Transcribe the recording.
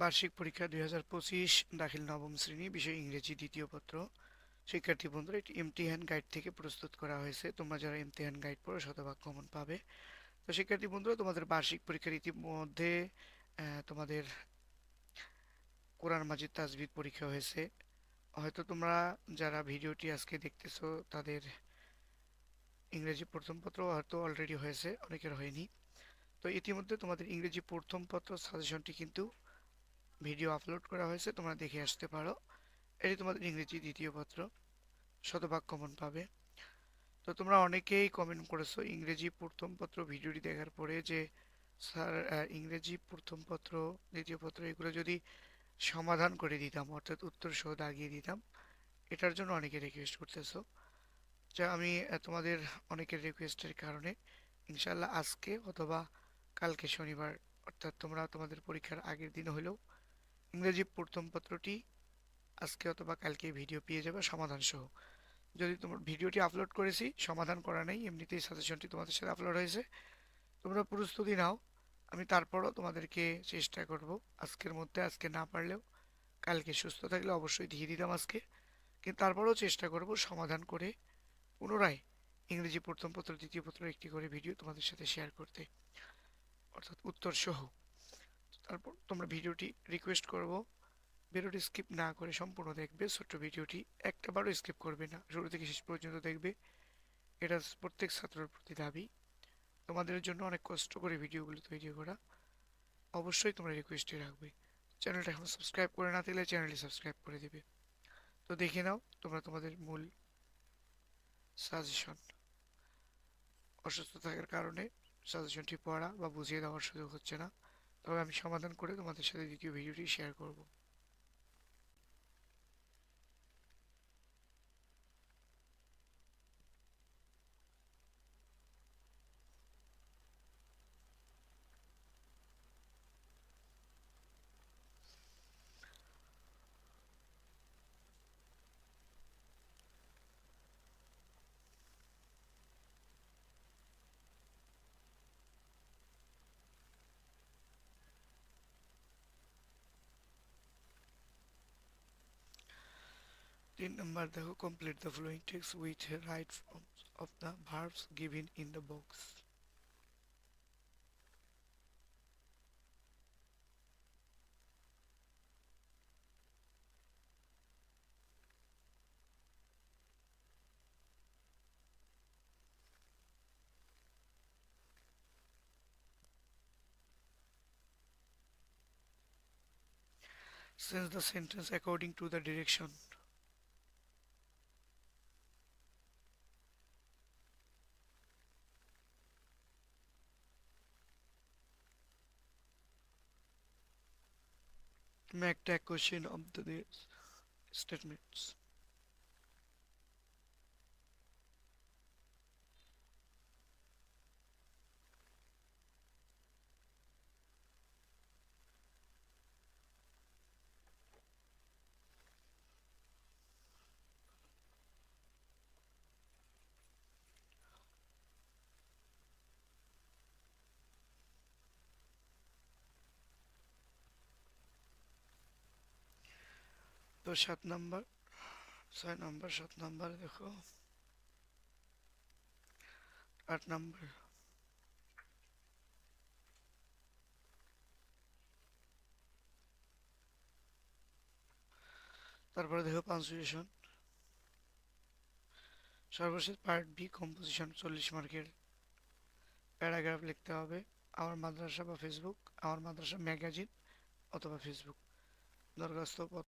বার্ষিক পরীক্ষা দুই হাজার পঁচিশ, দাখিল নবম শ্রেণি, বিষয় ইংরেজি দ্বিতীয় পত্র। শিক্ষার্থী বন্ধুরা, এটি ইমতিহান গাইড থেকে প্রস্তুত করা হয়েছে। তোমরা যারা ইমতিহান গাইড পড়ো, শতভাগ কমন পাবে। তো শিক্ষার্থী বন্ধুরা, তোমাদের বার্ষিক পরীক্ষার ইতিমধ্যে তোমাদের কোরআন মাজিদ তাজবিদ পরীক্ষা হয়েছে। হয়তো তোমরা যারা ভিডিওটি আজকে দেখতেছো, তাদের ইংরেজি প্রথম পত্র হয়তো অলরেডি হয়েছে, অনেকের হয়নি। তো ইতিমধ্যে তোমাদের ইংরেজি প্রথম পত্র সাজেশনটি কিন্তু ভিডিও আপলোড করা হয়েছে, তোমরা দেখে আসতে পারো। এটি তোমাদের ইংরেজি দ্বিতীয় পত্র, শতভাগ কমন পাবে। তো তোমরা অনেকেই কমেন্ট করেছ ইংরেজি প্রথম পত্র ভিডিওটি দেখার পরে যে, স্যার ইংরেজি প্রথম পত্র, দ্বিতীয় পত্র, এগুলো যদি সমাধান করে দিতাম, অর্থাৎ উত্তর সহ দাগিয়ে দিতাম, এটার জন্য অনেকে রিকোয়েস্ট করতেছো। যা আমি তোমাদের অনেকের রিকোয়েস্টের কারণে ইনশাল্লাহ আজকে অথবা কালকে শনিবার, অর্থাৎ তোমরা তোমাদের পরীক্ষার আগের দিন হলেও ইংরেজি প্রথম পত্রটি আজকে অথবা কালকে ভিডিও পেয়ে যাবে সমাধান সহ যদি তোমার ভিডিওটি আপলোড করেছি, সমাধান করা নেই, এমনিতেই সাজেশনটি তোমাদের সাথে আপলোড হয়েছে। তোমরা প্রস্তুতি নাও, আমি তারপরও তোমাদেরকে চেষ্টা করব আজকের মধ্যে, আজকে না পারলেও কালকে সুস্থ থাকলে অবশ্যই দিয়ে দিতাম আজকে। কিন্তু তারপরেও চেষ্টা করব সমাধান করে পুনরায় ইংরেজি প্রথম পত্র, দ্বিতীয় পত্র, একটি করে ভিডিও তোমাদের সাথে শেয়ার করতে। অর্থাৎ উত্তর সহ তারপর তোমরা ভিডিওটি রিকোয়েস্ট করব। ভিডিওটি স্কিপ না করে সম্পূর্ণ দেখবে, ছোট্ট ভিডিওটি একটা বারও স্কিপ করবে না। শুরু থেকে শেষ পর্যন্ত দেখবে। এটা প্রত্যেক ছাত্রের প্রতি দাবি। তোমাদের জন্য অনেক কষ্ট করে ভিডিওগুলো তৈরি করা। অবশ্যই তোমরা রিকোয়েস্টে রাখবে। চ্যানেলটা এখন সাবস্ক্রাইব করে না থাকলে চ্যানেলটি সাবস্ক্রাইব করে দিবে। তো দেখে নাও তোমরা তোমাদের মূল সাজেশন অসুস্থ থাকার কারণে সাজেশনটি পড়া বা বুঝিয়ে দেওয়ার সুযোগ হচ্ছে না। তবে আমি সমাধান করে তোমাদের সাথে দ্বিতীয় ভিডিওটি শেয়ার করব। Eighteen number দেখো complete the following text with right forms of the verbs given in the box. Since the sentence according to the direction make the question of the statements. সাত নাম্বার, ছয় number, সাত number দেখো। আট number. তারপরে দেখো punctuation সর্বশেষ part B composition চল্লিশ মার্কের প্যারাগ্রাফ লিখতে হবে। আমার মাদ্রাসা বা ফেসবুক আমার মাদ্রাসা ম্যাগাজিন অথবা ফেসবুক দরখাস্ত